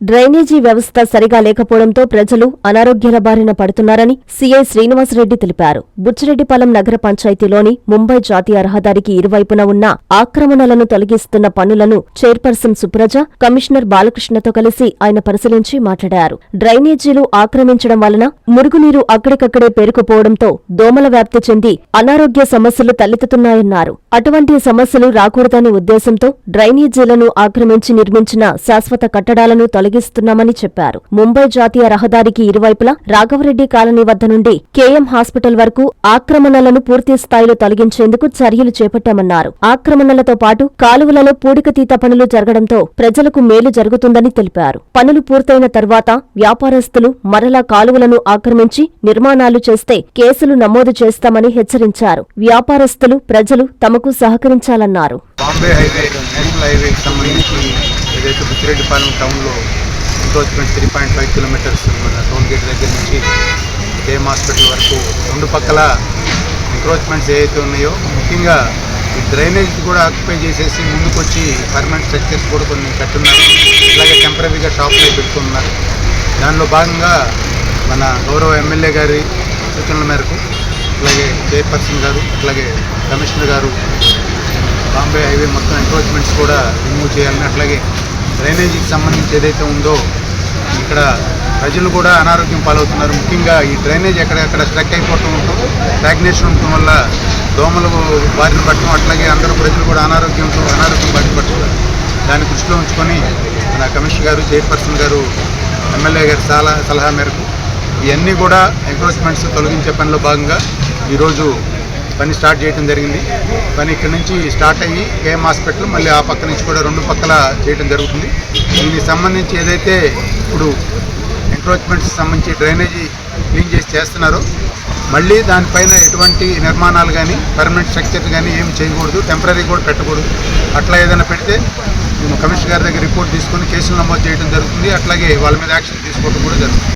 Drainage వ్యవస్థ సరిగా లేకపోవడంతో ప్రజలు అనారోగ్యాల బారిన పడుతున్నారని సీఐ శ్రీనివాసరెడ్డి తెలిపారు. బుచ్చిరెడ్డిపాలెం నగర పంచాయతీలోని ముంబై జాతీయ రహదారికి ఇరువైపున ఉన్న ఆక్రమణలను తొలగిస్తున్న పనులను చైర్పర్సన్ సుప్రజ కమిషనర్ బాలకృష్ణతో కలిసి ఆయన పరిశీలించి మాట్లాడారు. డ్రైనేజీలు ఆక్రమించడం వలన మురుగునీరు అక్కడికక్కడే పేరుకుపోవడంతో దోమల వ్యాప్తి చెంది అనారోగ్య సమస్యలు తలెత్తుతున్నాయన్నారు. అటువంటి సమస్యలు రాకూడదనే ఉద్దేశంతో డ్రైనేజీలను ఆక్రమించి నిర్మించిన శాశ్వత కట్టడాలను తొలగిస్తున్నామని చెప్పారు. ముంబై జాతీయ రహదారికి ఇరువైపులా రాఘవరెడ్డి కాలనీ వద్ద నుండి కేఎం హాస్పిటల్ వరకు ఆక్రమణలను పూర్తి స్థాయిలో తొలగించేందుకు చర్యలు చేపట్టామన్నారు. ఆక్రమణలతో పాటు కాలువలలో పూడికతీత పనులు జరగడంతో ప్రజలకు మేలు జరుగుతుందని తెలిపారు. పనులు పూర్తయిన తర్వాత వ్యాపారస్తులు మరలా కాలువలను ఆక్రమించి నిర్మాణాలు చేస్తే కేసులు నమోదు చేస్తామని హెచ్చరించారు. వ్యాపారస్తులు ప్రజలు తమకు సహకరించాలన్నారు. బాంబే హైవే నేషనల్ హైవేకి సంబంధించి ఏదైతే బుచ్చిరెడ్డిపాలెం టౌన్లో encroachment three point five kilometres మన టోల్ గేట్ దగ్గర నుంచి కేఎం హాస్పిటల్ వరకు రెండు పక్కల ఎంక్రోచ్మెంట్స్ ఏవైతే ఉన్నాయో ముఖ్యంగా ఈ డ్రైనేజ్ కూడా ఆక్యుపై చేసేసి ముందుకొచ్చి పర్మనెంట్ స్ట్రక్చర్స్ కూడా కొన్ని కట్టున్నారు. అలాగే టెంపరీగా షాప్లో పెట్టుకున్నారు. దానిలో భాగంగా మన గౌరవ ఎమ్మెల్యే గారి సూచనల మేరకు అలాగే చైర్పర్సన్ గారు అలాగే కమిషనర్ గారు బాంబే హైవే మొత్తం ఎంక్రోచ్మెంట్స్ కూడా రిమూవ్ చేయాలని అట్లాగే డ్రైనేజీకి సంబంధించి ఏదైతే ఉందో ఇక్కడ ప్రజలు కూడా అనారోగ్యం పాలవుతున్నారు. ముఖ్యంగా ఈ డ్రైనేజ్ ఎక్కడెక్కడ స్ట్రక్ అయిపోవటం ఉంటుంది స్టాగ్నేషన్ ఉండటం వల్ల దోమలు బారిన పడటం అట్లాగే అందరూ ప్రజలు కూడా అనారోగ్యంతో అనారోగ్యం బారిన పడుతున్నారు. దాన్ని దృష్టిలో ఉంచుకొని మన కమిషనర్ గారు చైర్పర్సన్ గారు ఎమ్మెల్యే గారి సలహా సలహా మేరకు ఇవన్నీ కూడా ఎంక్రోచ్మెంట్స్ తొలగించే పనిలో భాగంగా ఈరోజు పని స్టార్ట్ చేయడం జరిగింది. పని ఇక్కడ నుంచి స్టార్ట్ అయ్యి కేఎం హాస్పిటల్ మళ్ళీ ఆ పక్క నుంచి కూడా రెండు పక్కల చేయడం జరుగుతుంది. దీనికి సంబంధించి ఏదైతే ఇప్పుడు ఎంక్రోచ్మెంట్స్ సంబంధించి డ్రైనేజీ క్లీన్ చేసి చేస్తున్నారో మళ్ళీ దానిపైన ఎటువంటి నిర్మాణాలు కానీ పర్మనెంట్ స్ట్రక్చర్ కానీ ఏం చేయకూడదు టెంపరీ కూడా పెట్టకూడదు. అట్లా ఏదైనా పెడితే మేము కమిషనర్ గారి దగ్గర రిపోర్ట్ తీసుకొని కేసులు నమోదు చేయడం జరుగుతుంది. అట్లాగే వాళ్ళ మీద యాక్షన్ తీసుకోవడం కూడా జరుగుతుంది.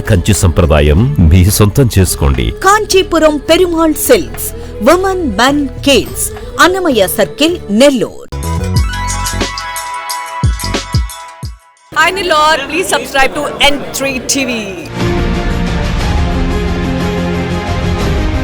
కంచి సంప్రదాయం మీ సొంతం చేసుకోండి. Kanchipuram Perumal silks women men kids Annamayya circle Nellore. Hi Nilor, please subscribe to N3 TV.